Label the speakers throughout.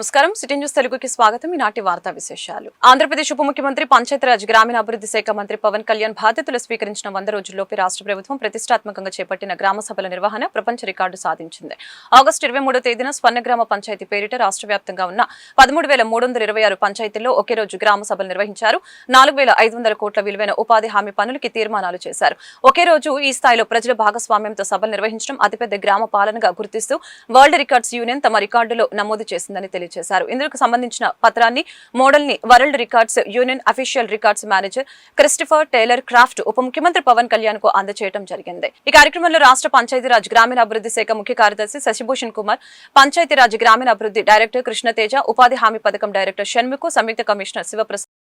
Speaker 1: నమస్కారం. City news తెలుగుకి స్వాగతం. ఈనాటి వార్తా విశేషాలు. ఆంధ్రప్రదేశ్ ఉప ముఖ్యమంత్రి పంచాయతీరాజ్ గ్రామీణాభివృద్ధి శాఖ మంత్రి పవన్ కళ్యాణ్ బాధ్యతలు స్వీకరించిన వంద రోజుల్లోపే రాష్ట్ర ప్రభుత్వం ప్రతిష్టాత్మకంగా చేపట్టిన గ్రామ సభల నిర్వహణ ప్రపంచ రికార్డు సాధించింది. ఆగస్టు ఇరవై మూడో తేదీన స్వర్ణగ్రామ పంచాయతీ పేరిట రాష్ట్ర వ్యాప్తంగా ఉన్న పదమూడు వేల మూడు వందల ఇరవై ఆరు పంచాయతీల్లో ఒకే రోజు గ్రామ సభలు నిర్వహించారు. నాలుగు వేల ఐదు వందల కోట్ల విలువైన ఉపాధి హామీ పనులకి తీర్మానాలు చేశారు. ఒకే రోజు ఈ స్థాయిలో ప్రజల భాగస్వామ్యంతో సభలు నిర్వహించడం అతిపెద్ద గ్రామ పాలనగా గుర్తిస్తూ వరల్డ్ రికార్డ్స్ యూనియన్ తమ రికార్డులో నమోదు చేసిందని తెలియజేశారు ఇందుకు సంబంధించిన పత్రాన్ని మోడల్ని world records union official records manager Christopher Tyler Kraft ఉప ముఖ్యమంత్రి పవన్ కళ్యాణ్కు అందజేయడం జరిగింది. ఈ కార్యక్రమంలో రాష్ట్ర పంచాయతీరాజ్ గ్రామీణాభివృద్ధి శాఖ ముఖ్య కార్యదర్శి శశిభూషణ్ కుమార్ పంచాయతీరాజ్ గ్రామీణాభివృద్ధి డైరెక్టర్ కృష్ణతేజ ఉపాధి హామీ పథకం డైరెక్టర్ షణ్ముఖు సంయుక్త కమిషనర్ శివప్రసాద్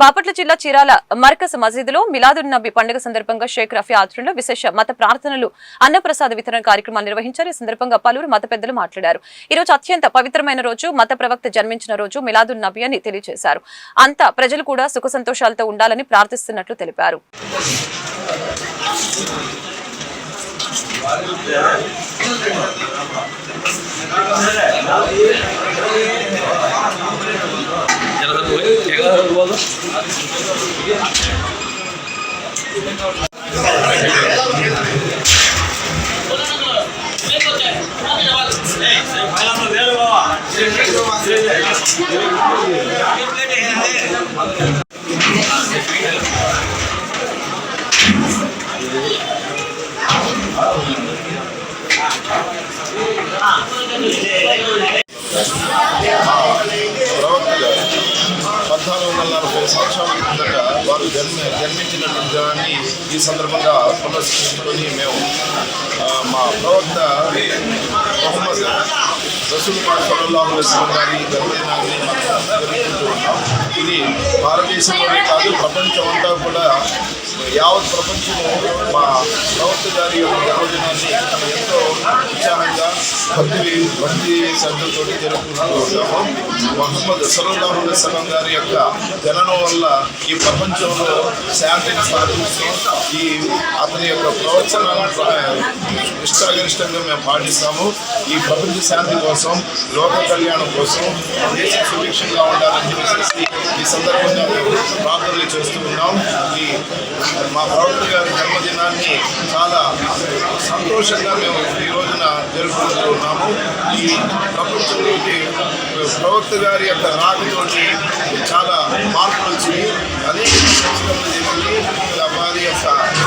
Speaker 1: బాపట్ల జిల్లా చీరాల మర్కజ్ మసీదులో మిలాదున్ నబీ పండుగ సందర్భంగా షేక్ రఫీ ఆధ్వర్యంలో విశేష మత ప్రార్థనలు అన్నప్రసాద వితరణ కార్యక్రమాలు నిర్వహించారు. ఈ సందర్భంగా పలువురు మత పెద్దలు మాట్లాడారు. ఈ రోజు అత్యంత పవిత్రమైన రోజు మత ప్రవక్త జన్మించిన రోజు మిలాదున్ నబీ అని తెలియజేశారు. అంతా ప్రజలు కూడా సుఖ సంతోషాలతో ఉండాలని ప్రార్థిస్తున్నట్లు తెలిపారు.
Speaker 2: 제가 하는 거예요?
Speaker 3: 제가 하는 거예요? 아, సంవత్సరం సంవత్సరాల కిందట వారు జన్మ జన్మించినటువంటి దినాన్ని ఈ సందర్భంగా పునర్స్కరించుకొని మేము మా ప్రవక్త మొహమ్మద్ రసూల్ సల్లాహు గారి జన్మదినాన్ని జరుపుకుంటూ ఉన్నాం ఇది భారతదేశంలోనే కాదు ప్రపంచం అంతా కూడా యావత్ ప్రపంచము మా ప్రవక్త గారి యొక్క జన్మదినాన్ని ఎంతో ఉత్సాహంగా భక్తి భక్తి శ్రద్ధతో జరుపుకుంటూ ఉంటాము. మహమ్మద్ సల్లాహు సలం గారి యొక్క జననం వల్ల ఈ ప్రపంచంలో శాంతిని సాధిస్తాం ఈ అతని యొక్క ప్రవచనాలను ఇష్టగరిష్టంగా మేము పాటిస్తాము. ఈ ప్రపంచ శాంతి కోసం లోక కళ్యాణం కోసం దేశం సుభిక్షంగా ఉండాలని చెప్పేసి ఈ సందర్భంగా మేము ప్రార్థనలు చేస్తూ ఉన్నాం. ఈ మా ప్రవక్త గారి జన్మదినాన్ని చాలా సంతోషంగా మేము ఈ రోజున జరుపుకుంటూ ఉన్నాము. ఈ ప్రపంచంలోకి ప్రవక్త గారి యొక్క రాకతోటి చాలా మార్పులు వచ్చింది అనేక సంస్కరణలు జరిగింది ఇలా వారి యొక్క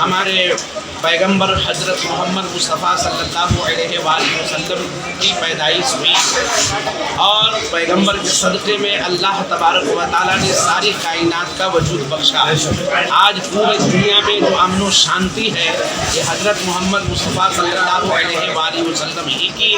Speaker 4: ہمارے پیغمبر حضرت محمد مصطفیٰ صلی اللہ علیہ وآلہ وسلم کی پیدائش ہوئی اور پیغمبر کے صدقے میں اللہ تبارک و تعالیٰ نے ساری کائنات کا وجود بخشا۔ آج پورے دنیا میں جو امن و شانتی ہے، یہ حضرت محمد مصطفیٰ صلی اللہ علیہ وآلہ وسلم ہی کی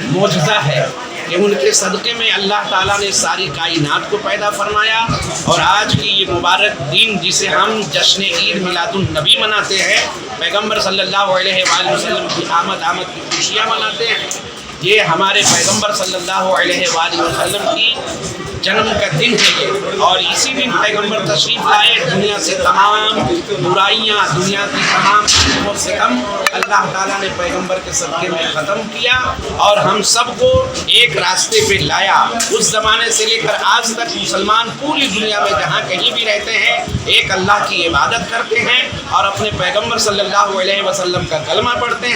Speaker 4: موجودہ ہے۔ کہ ان کے صدقے میں اللہ تعالیٰ نے ساری کائنات کو پیدا فرمایا اور آج کی یہ مبارک دن جسے ہم جشن عید میلاد النبی مناتے ہیں، پیغمبر صلی اللہ علیہ وآلہ وسلم کی آمد آمد کی خوشیاں مناتے ہیں۔ یہ ہمارے پیغمبر صلی اللہ علیہ وآلہ وسلم کی جنم کا دن ہے یہ۔ اور اسی دن پیغمبر تشریف لائے، دنیا سے تمام برائیاں، دنیا کی تمام قسموں سے کم۔ اللہ تعالیٰ نے پیغمبر کے صدقے میں ختم کیا اور ہم سب کو ایک راستے پہ لایا۔ اس زمانے سے لے کر آج تک مسلمان پوری دنیا میں جہاں کہیں بھی رہتے ہیں، ایک اللہ کی عبادت کرتے ہیں اور اپنے پیغمبر صلی اللہ علیہ وسلم کا వసల్లం కలమా పడితే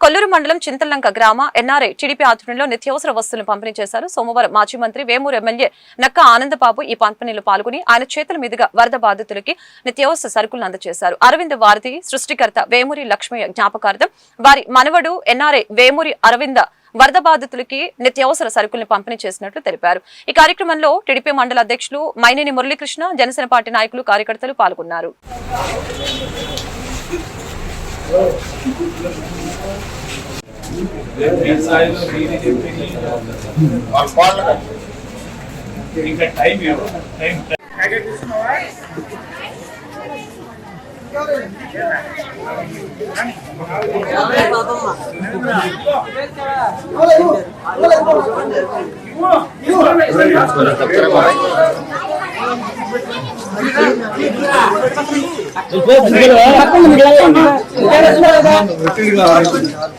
Speaker 1: కొల్లూరు మండలం చింతలంక గ్రామ ఎన్ఆర్ఐ టీడీపీ ఆధ్వర్యంలో నిత్యావసర వస్తువులను పంపిణీ చేశారు సోమవారం మాజీ మంత్రి వేమూరు ఎమ్మెల్యే నక్క ఆనందబాబు ఈ పంపిణీలో పాల్గొని ఆయన చేతుల మీదుగా వరద బాధితులకి నిత్యావసర సరుకులను అందజేశారు. అరవింద్ వారధి సృష్టికర్త వేమూరి లక్ష్మయ్య జ్ఞాపకార్థం. వారి మనవడు ఎన్ఆర్ఐ వేమూరి అరవింద వరద బాధితులకి నిత్యావసర సరుకుల్ని పంపిణీ చేసినట్లు తెలిపారు. ఈ కార్యక్రమంలో టీడీపీ మండల అధ్యక్షులు మైనేని మురళీకృష్ణ జనసేన పార్టీ నాయకులు కార్యకర్తలు పాల్గొన్నారు.
Speaker 2: ఇంకా టైం టైం ఇదిగో ఇదిగో ఇదిగో తీసుకోమ్మా
Speaker 5: చూడండి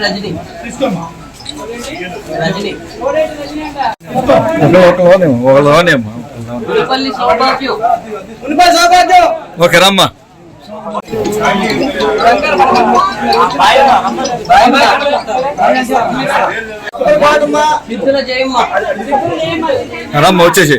Speaker 5: రజని
Speaker 2: తీసుకోమ్మా.
Speaker 5: రజని
Speaker 6: ఒక లోనేమ్మా
Speaker 5: గుడిపల్లి సౌభాగ్యం
Speaker 6: ఓకే రమ్మా. రమ్మ వచ్చేసి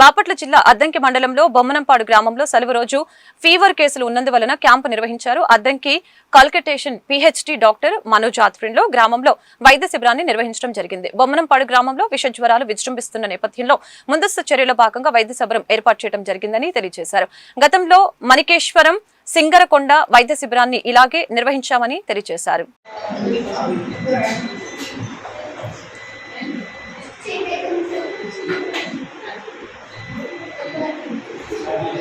Speaker 1: బాపట్ల జిల్లా అద్దంకి మండలంలో బొమ్మనంపాడు గ్రామంలో సెలవు రోజు ఫీవర్ కేసులు ఉన్నందువలన క్యాంపు నిర్వహించారు అద్దంకి కల్కటేషన్ పిహెచ్డి డాక్టర్ మనోజ్ ఆధ్వర్యంలో గ్రామంలో వైద్య శిబిరాన్ని నిర్వహించడం జరిగింది. బొమ్మనంపాడు గ్రామంలో విష జ్వరాలు విజృంభిస్తున్న నేపథ్యంలో ముందస్తు చర్యల భాగంగా వైద్య శిబిరం ఏర్పాటు చేయడం జరిగిందని తెలియజేశారు. గతంలో మణికేశ్వరం సింగరకొండ వైద్య శిబిరాన్ని ఇలాగే నిర్వహించామని తెలియజేశారు.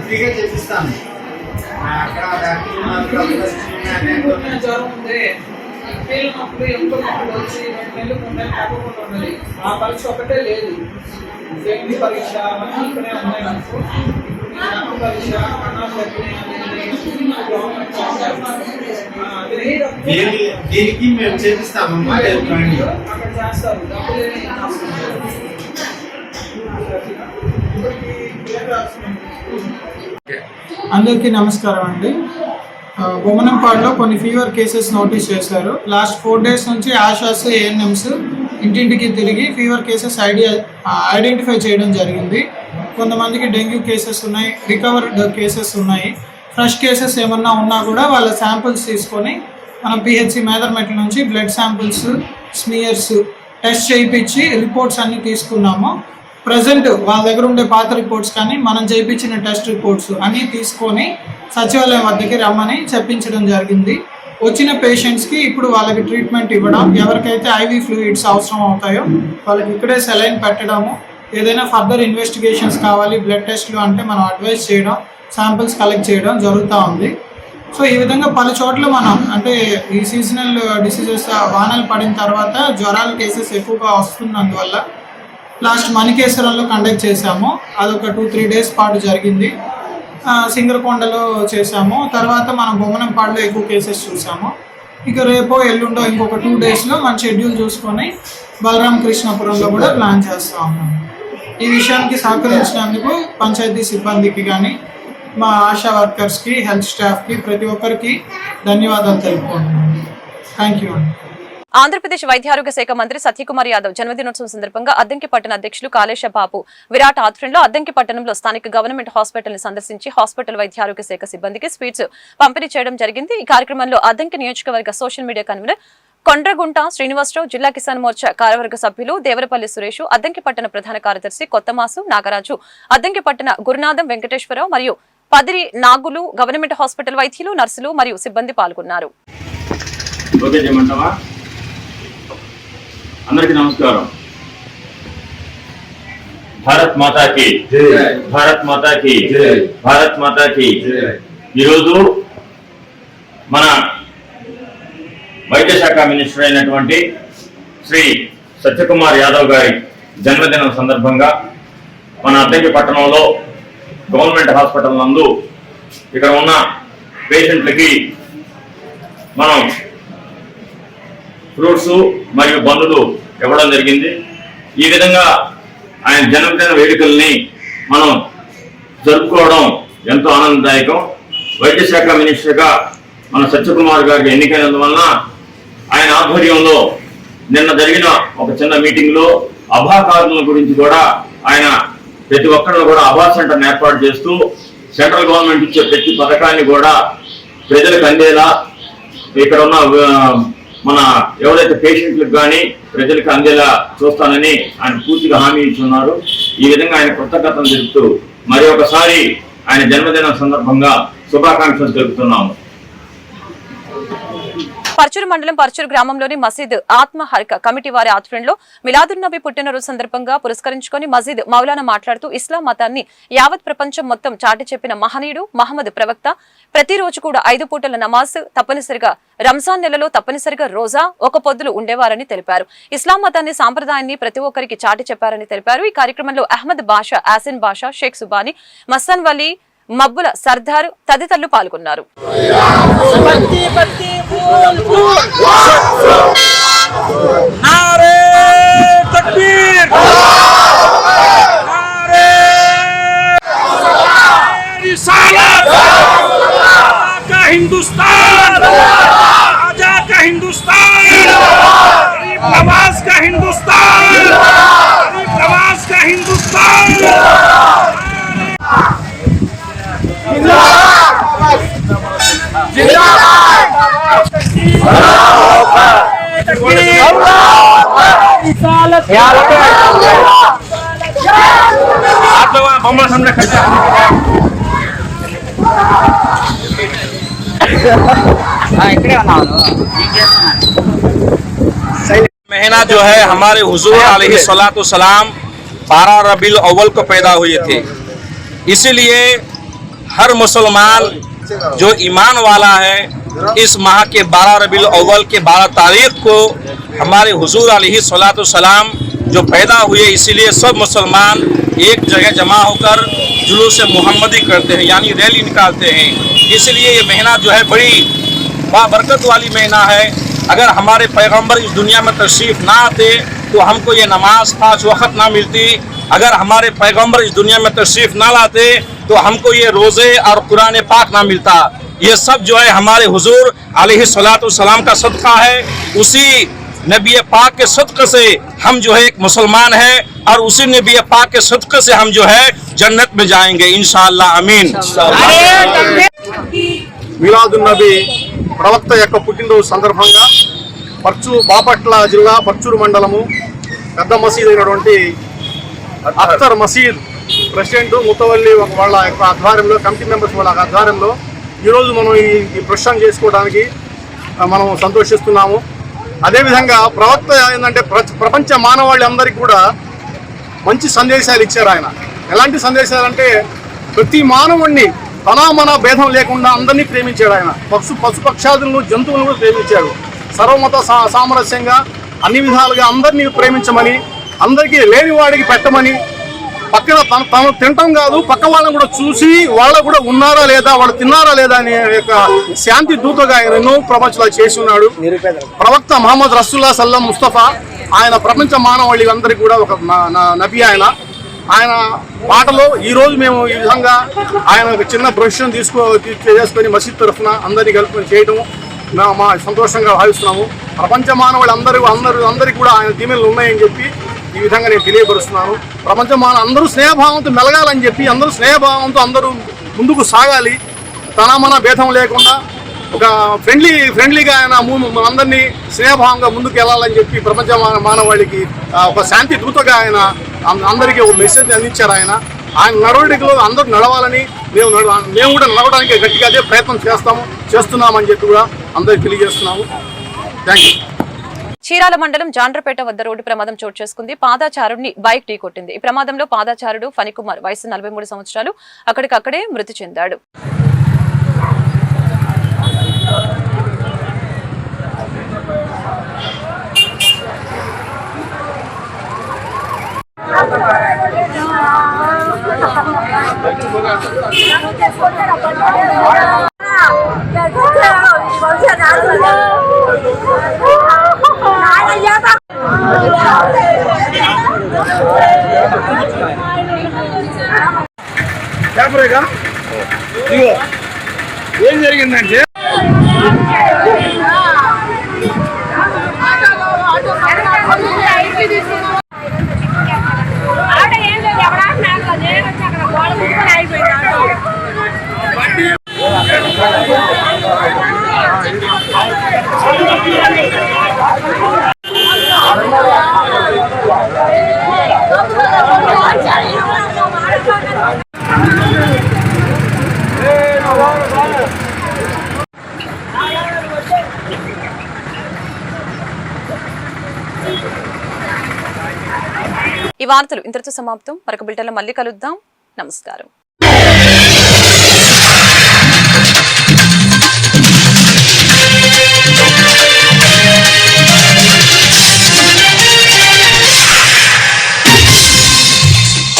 Speaker 7: ఫ్రీగా చేపిస్తాను అక్కడ
Speaker 8: జ్వరం ఉంది పేరు నొప్పులు ఎక్కువ నొప్పులు వచ్చి రెండు నెలలు మూడు నెలలు తగ్గకుండా ఉన్నది ఆ పరీక్ష ఒకటే లేదు. దేని పరీక్ష? ఇక్కడే ఉన్నాయి నాకు.
Speaker 7: దీనికి మేము చేపిస్తామమ్మా
Speaker 9: అందరికీ నమస్కారం అండి. బొమ్మనంపాడులో కొన్ని ఫీవర్ కేసెస్ నోటీస్ చేశారు. లాస్ట్ ఫోర్ డేస్ నుంచి ఆశాస్ ఏఎన్ఎంస్ ఇంటింటికి తిరిగి ఫీవర్ కేసెస్ ఐడియా ఐడెంటిఫై చేయడం జరిగింది. కొంతమందికి డెంగ్యూ కేసెస్ ఉన్నాయి రికవర్డ్ కేసెస్ ఉన్నాయి. ఫ్రెష్ కేసెస్ ఏమన్నా ఉన్నా కూడా వాళ్ళ శాంపిల్స్ తీసుకొని మనం పిహెచ్సి మేదర్మెట్ల నుంచి బ్లడ్ శాంపిల్స్ స్మియర్స్ టెస్ట్ చేయించి రిపోర్ట్స్ అన్నీ తీసుకున్నాము. ప్రజెంట్ వాళ్ళ దగ్గర ఉండే పాత రిపోర్ట్స్ కానీ మనం చేయించిన టెస్ట్ రిపోర్ట్స్ అన్నీ తీసుకొని సచివాలయం వద్దకి రమ్మని చెప్పించడం జరిగింది. వచ్చిన పేషెంట్స్కి ఇప్పుడు వాళ్ళకి ట్రీట్మెంట్ ఇవ్వడం ఎవరికైతే ఐవీ ఫ్లూయిడ్స్ అవసరం అవుతాయో వాళ్ళకి ఇక్కడే సెలైన్ పెట్టడము ఏదైనా ఫర్దర్ ఇన్వెస్టిగేషన్స్ కావాలి బ్లడ్ టెస్ట్లు అంటే మనం అడ్వైస్ చేయడం శాంపిల్స్ కలెక్ట్ చేయడం జరుగుతూ ఉంది. సో ఈ విధంగా పలు చోట్ల మనం అంటే ఈ సీజనల్ డిసీజెస్ వానలు పడిన తర్వాత జ్వరాల కేసెస్ ఎక్కువగా వస్తున్నందువల్ల లాస్ట్ మణికేశ్వరంలో కండక్ట్ చేశాము. అదొక టూ త్రీ డేస్ పాటు జరిగింది. సింగరకొండలో చేశాము. తర్వాత మనం బొమ్మనంపాడులో ఎక్కువ కేసెస్ చూసాము ఇక రేపో ఎల్లుండో ఇంకొక టూ డేస్లో మన షెడ్యూల్ చూసుకొని బలరామకృష్ణపురంలో కూడా ప్లాన్ చేస్తూ ఉన్నాము. ఈ విషయానికి సహకరించినందుకు పంచాయతీ సిబ్బందికి కానీ మా ఆశా వర్కర్స్కి హెల్త్ స్టాఫ్కి ప్రతి ఒక్కరికి ధన్యవాదాలు తెలుపుకుంటున్నాను. థ్యాంక్ యూ అండి.
Speaker 1: ఆంధ్రప్రదేశ్ వైద్యారోగ్య శాఖ మంత్రి సత్యకుమార్ యాదవ్ జన్మదినోత్సవం సందర్భంగా అద్దంకి పట్టణ అధ్యక్షులు కాళేశ బాబు విరాట్ ఆధ్వర్యంలో అద్దంకి పట్టణంలో స్థానిక గవర్నమెంట్ హాస్పిటల్ని సందర్శించి హాస్పిటల్ వైద్యారోగ్య శాఖ సిబ్బందికి స్వీట్స్ పంపిణీ చేయడం జరిగింది. ఈ కార్యక్రమంలో అద్దంకి నియోజకవర్గ social media convener Kondragunta Srinivasarao జిల్లా కిసాన్ మోర్చా కార్యవర్గ సభ్యులు దేవరపల్లి సురేష్ అద్దంకి పట్టణ ప్రధాన కార్యదర్శి కొత్తమాసు నాగరాజు అద్దంకి పట్టణ గురునాథం వెంకటేశ్వరరావు మరియు పదిరి నాగులు గవర్నమెంట్ హాస్పిటల్ వైద్యులు నర్సులు మరియు సిబ్బంది పాల్గొన్నారు.
Speaker 10: అందరికీ నమస్కారం. భారత్ భారత్ భారత్ ఈరోజు మన వైద్య శాఖ మినిస్టర్ అయినటువంటి శ్రీ సత్యకుమార్ యాదవ్ గారి జన్మదినం సందర్భంగా మన అద్దెకి పట్టణంలో గవర్నమెంట్ హాస్పిటల్ నందు ఇక్కడ ఉన్న పేషెంట్లకి మనం ఫ్రూట్స్ మరియు బంధులు ఇవ్వడం జరిగింది. ఈ విధంగా ఆయన జన్మదిన వేడుకల్ని మనం జరుపుకోవడం ఎంతో ఆనందదాయకం. వైద్య శాఖ మినిస్టర్గా మన సత్యకుమార్ గారికి ఎన్నికైనందువలన ఆయన ఆధ్వర్యంలో నిన్న జరిగిన ఒక చిన్న మీటింగ్లో అభాకారుల గురించి కూడా ఆయన ప్రతి ఒక్కరిని కూడా అభా సెంటర్ ఏర్పాటు చేస్తూ సెంట్రల్ గవర్నమెంట్ ఇచ్చే ప్రతి పథకాన్ని కూడా ప్రజలకు అందేలా ఇక్కడ ఉన్న మన ఎవరైతే పేషెంట్లకు కానీ ప్రజలకు అందేలా చూస్తానని ఆయన పూర్తిగా హామీ ఇచ్చున్నారు. ఈ విధంగా ఆయన కృతజ్ఞతను తెలుపుతూ మరి ఒకసారి ఆయన జన్మదినం సందర్భంగా శుభాకాంక్షలు తెలుపుతున్నాము.
Speaker 1: పర్చూరు మండలం పర్చూరు గ్రామంలోని మసీద్ ఆత్మహరిక కమిటీ వారి ఆధ్వర్యంలో మిలాదున్ నబీ పుట్టినరోజు సందర్భంగా పురస్కరించుకొని మసీద్ మౌలానా మాట్లాడుతూ ఇస్లాం మతాన్ని యావత్ ప్రపంచం మొత్తం చాటి చెప్పిన మహనీయుడు మహమ్మద్ ప్రవక్త. ప్రతిరోజు కూడా ఐదు పూటల నమాజ్ తప్పనిసరిగా రంజాన్ నెలలో తప్పనిసరిగా రోజా ఒక పొద్దులు ఉండేవారని తెలిపారు. ఇస్లాం మతాన్ని సాంప్రదాయాన్ని ప్రతి ఒక్కరికి చాటి చెప్పారని తెలిపారు. ఈ కార్యక్రమంలో అహ్మద్ బాషా ఆసిన్ బాషా షేక్ సుబాని మస్తాన్ వలీ మబ్బుల సర్దార్ తదితరులు పాల్గొన్నారు.
Speaker 2: پھول پھول ہندوستان! آجا کا ہندوستان! ہندوستان! ہندوستان! مہینہ جو ہے ہمارے حضور علیہ صلاۃ
Speaker 4: السلام بارہ ربی الاول کو پیدا ہوئے تھے۔ اسی لیے ہر مسلمان جو ایمان والا ہے اس ماہ کے بارہ ربیع الاول کے بارہ تاریخ کو ہمارے حضور علیہ صلاۃ السلام جو پیدا ہوئے، اسی لیے سب مسلمان ایک جگہ جمع ہو کر جلوس محمدی کرتے ہیں یعنی ریلی نکالتے ہیں۔ اس لیے یہ مہینہ جو ہے بڑی بابرکت والی مہینہ ہے۔ اگر ہمارے پیغمبر اس دنیا میں تشریف نہ آتے تو ہم کو یہ نماز پانچ وقت نہ ملتی۔ اگر ہمارے پیغمبر اس دنیا میں تشریف نہ لاتے تو ہم کو یہ روزے اور قرآن پاک نہ ملتا۔ یہ سب جو ہے ہمارے حضور علیہ صلاۃ والسلام کا صدقہ ہے۔ اسی نبی پاک کے صدقے سے ہم جو ہے ایک مسلمان ہیں اور اسی نبی پاک کے صدقے سے ہم جو ہے جنت میں جائیں گے۔ انشاءاللہ امین
Speaker 11: میلاد النبی ప్రవక్త యొక్క పుట్టినరోజు సందర్భంగా పర్చు బాపట్ల జిల్లా పర్చూరు మండలము పెద్ద మసీద్ అయినటువంటి అఖ్తర్ మసీద్ ప్రెసిడెంట్ ముతవల్లి వాళ్ళ యొక్క ఆధ్వర్యంలో కమిటీ మెంబర్స్ వాళ్ళ ఆధ్వర్యంలో ఈరోజు మనం ఈ ప్రశ్న చేసుకోవడానికి మనం సంతోషిస్తున్నాము. అదేవిధంగా ప్రవక్త ఏంటంటే ప్ర- ప్రపంచ మానవాళి కూడా మంచి సందేశాలు ఇచ్చారు ఆయన. ఎలాంటి సందేశాలు అంటే ప్రతి మానవుణ్ణి తన మన భేదం లేకుండా అందరినీ ప్రేమించాడు ఆయన. పశు పశుపక్షాదులను జంతువులను కూడా ప్రేమించాడు. సర్వమత సా- సామరస్యంగా అన్ని విధాలుగా అందరినీ ప్రేమించమని అందరికీ లేనివాడికి పెట్టమని పక్కన తన తను తినటం కాదు పక్క వాళ్ళని కూడా చూసి వాళ్ళు కూడా ఉన్నారా లేదా వాళ్ళు తిన్నారా లేదా అనే యొక్క శాంతి దూతగా ఆయన ఎన్నో ప్రపంచాలు చేసి ఉన్నాడు ప్రవక్త మహమ్మద్ రసూల్లా సల్లం ముస్తఫా ఆయన ప్రపంచ మానవాళి అందరికీ కూడా ఒక నబి ఆయన. ఆయన పాటలో ఈరోజు మేము ఈ విధంగా ఆయన ఒక చిన్న బ్రష్ను తీసుకో చేసుకొని మసీద్ తరఫున అందరినీ కలుపుకొని చేయడం మా- మా సంతోషంగా భావిస్తున్నాము. ప్రపంచ మానవాళి అందరూ అందరూ అందరికీ కూడా ఆయన దీమెలు ఉన్నాయని చెప్పి ఈ విధంగా నేను తెలియపరుస్తున్నాను. ప్రపంచం మన అందరూ స్నేహభావంతో మెలగాలని చెప్పి అందరూ స్నేహభావంతో అందరూ ముందుకు సాగాలి. తన మన భేదం లేకుండా ఒక ఫ్రెండ్లీ ఫ్రెండ్లీగా ఆయన మనందరినీ స్నేహభావంగా ముందుకు వెళ్ళాలని చెప్పి ప్రపంచ మానవాళికి ఒక శాంతి దూతగా ఆయన అందరికీ ఒక మెసేజ్ అందించారు ఆయన. ఆయన నడవడికలో అందరూ నడవాలని మేము మేము కూడా నడవడానికి గట్టిగా అదే ప్రయత్నం చేస్తాము చేస్తున్నామని చెప్పి కూడా అందరికి తెలియజేస్తున్నాము. థ్యాంక్ యూ
Speaker 1: చీరాల మండలం జాండ్రపేట వద్ద రోడ్డు ప్రమాదం చోటు చేసుకుంది. పాదాచారుడిని బైక్ ఢీ కొట్టింది. ఈ ప్రమాదంలో పాదాచారుడు ఫణికుమార్ వయసు నలభై మూడు సంవత్సరాలు అక్కడికక్కడే మృతి చెందాడు.
Speaker 2: చేపరేగా ఇదిగో. ఏం జరిగిందంటే
Speaker 12: ఆట ఏం లేదు ఎవడా నాకు నేను వచ్చి అక్కడ గోడ ముట్టుకొని అయిపోయింది ఆటో
Speaker 1: ఈ వార్తలు ఇంతటితో సమాప్తం. మరొక బిల్టర్లో మళ్ళీ కలుద్దాం. నమస్కారం.